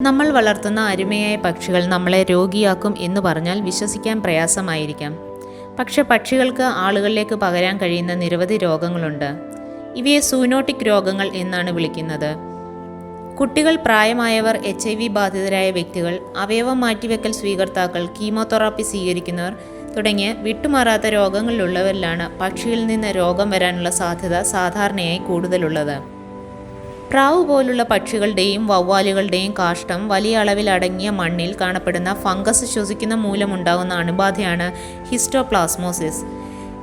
നമ്മൾ വളർത്തുന്ന അരുമയായ പക്ഷികൾ നമ്മളെ രോഗിയാക്കും എന്ന് പറഞ്ഞാൽ വിശ്വസിക്കാൻ പ്രയാസമായിരിക്കാം. പക്ഷെ പക്ഷികൾക്ക് ആളുകളിലേക്ക് പകരാൻ കഴിയുന്ന നിരവധി രോഗങ്ങളുണ്ട്. ഇവയെ സൂനോട്ടിക് രോഗങ്ങൾ എന്നാണ് വിളിക്കുന്നത്. കുട്ടികൾ പ്രായമായവർ എച്ച് ഐ വി ബാധിതരായ വ്യക്തികൾ അവയവം മാറ്റിവെക്കൽ സ്വീകർത്താക്കൾ കീമോതെറാപ്പി സ്വീകരിക്കുന്നവർ തുടങ്ങിയ വിട്ടുമാറാത്ത രോഗങ്ങളിലുള്ളവരിലാണ് പക്ഷിയിൽ നിന്ന് രോഗം വരാനുള്ള സാധ്യത സാധാരണയായി കൂടുതലുള്ളത്. പ്രാവ് പോലുള്ള പക്ഷികളുടെയും വവ്വാലുകളുടെയും കാഷ്ടം വലിയ അളവിൽ അടങ്ങിയ മണ്ണിൽ കാണപ്പെടുന്ന ഫംഗസ് ശ്വസിക്കുന്ന മൂലമുണ്ടാകുന്ന അണുബാധയാണ് ഹിസ്റ്റോപ്ലാസ്മോസിസ്.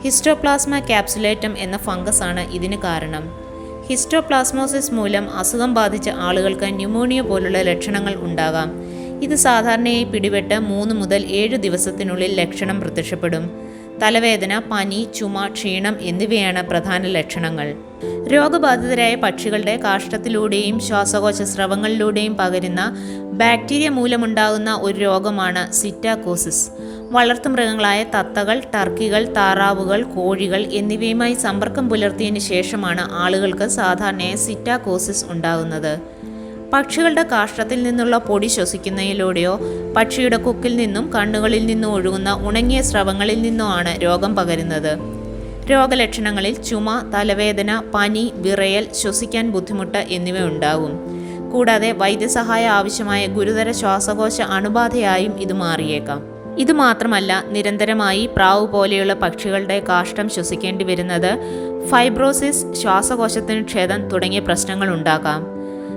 ഹിസ്റ്റോപ്ലാസ്മ ക്യാപ്സുലേറ്റം എന്ന ഫംഗസ് ആണ് ഇതിന് കാരണം. ഹിസ്റ്റോപ്ലാസ്മോസിസ് മൂലം അസുഖം ബാധിച്ച ആളുകൾക്ക് ന്യൂമോണിയ പോലുള്ള ലക്ഷണങ്ങൾ ഉണ്ടാകാം. ഇത് സാധാരണയായി പിടിപെട്ട് മൂന്ന് മുതൽ ഏഴ് ദിവസത്തിനുള്ളിൽ ലക്ഷണം പ്രത്യക്ഷപ്പെടും. തലവേദന പനി ചുമ ക്ഷീണം എന്നിവയാണ് പ്രധാന ലക്ഷണങ്ങൾ. രോഗബാധിതരായ പക്ഷികളുടെ കാഷ്ടത്തിലൂടെയും ശ്വാസകോശ സ്രവങ്ങളിലൂടെയും പകരുന്ന ബാക്ടീരിയ മൂലമുണ്ടാകുന്ന ഒരു രോഗമാണ് സിറ്റാക്കോസിസ്. വളർത്തുമൃഗങ്ങളായ തത്തകൾ ടർക്കികൾ താറാവുകൾ കോഴികൾ എന്നിവയുമായി സമ്പർക്കം പുലർത്തിയതിനു ശേഷമാണ് ആളുകൾക്ക് സാധാരണയായി സിറ്റാക്കോസിസ് ഉണ്ടാകുന്നത്. പക്ഷികളുടെ കാഷ്ടത്തിൽ നിന്നുള്ള പൊടി ശ്വസിക്കുന്നതിലൂടെയോ പക്ഷിയുടെ കൊക്കിൽ നിന്നും കണ്ണുകളിൽ നിന്നും ഒഴുകുന്ന ഉണങ്ങിയ സ്രവങ്ങളിൽ നിന്നോ ആണ് രോഗം പകരുന്നത്. രോഗലക്ഷണങ്ങളിൽ ചുമ തലവേദന പനി വിറയൽ ശ്വസിക്കാൻ ബുദ്ധിമുട്ട് എന്നിവ ഉണ്ടാകും കൂടാതെ വൈദ്യസഹായം ആവശ്യമായ ഗുരുതര ശ്വാസകോശ അണുബാധയായും ഇത് മാറിയേക്കാം. ഇത് മാത്രമല്ല നിരന്തരമായി പ്രാവ് പോലെയുള്ള പക്ഷികളുടെ കാഷ്ടം ശ്വസിക്കേണ്ടി വരുന്നത് ഫൈബ്രോസിസ് ശ്വാസകോശത്തിന് ക്ഷേതം തുടങ്ങിയ പ്രശ്നങ്ങൾ ഉണ്ടാക്കാം.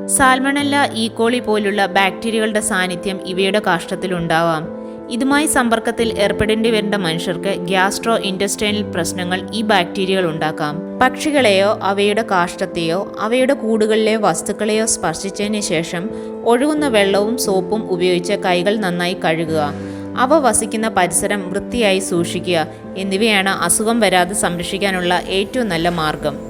സാൽമണല്ല ഈക്കോളി പോലുള്ള ബാക്ടീരിയകളുടെ സാന്നിധ്യം ഇവയുടെ കാഷ്ടത്തിലുണ്ടാവാം. ഇതുമായി സമ്പർക്കത്തിൽ ഏർപ്പെടേണ്ടി വരേണ്ട മനുഷ്യർക്ക് ഗ്യാസ്ട്രോ ഇൻഡസ്റ്റൈനൽ പ്രശ്നങ്ങൾ ഈ ബാക്ടീരിയകൾ ഉണ്ടാക്കാം. പക്ഷികളെയോ അവയുടെ കാഷ്ടത്തെയോ അവയുടെ കൂടുകളിലെ വസ്തുക്കളെയോ സ്പർശിച്ചതിന് ശേഷം ഒഴുകുന്ന വെള്ളവും സോപ്പും ഉപയോഗിച്ച് കൈകൾ നന്നായി കഴുകുക. അവ വസിക്കുന്ന പരിസരം വൃത്തിയായി സൂക്ഷിക്കുക. എന്നിവയാണ് അസുഖം വരാതെ സംരക്ഷിക്കാനുള്ള ഏറ്റവും നല്ല മാർഗം.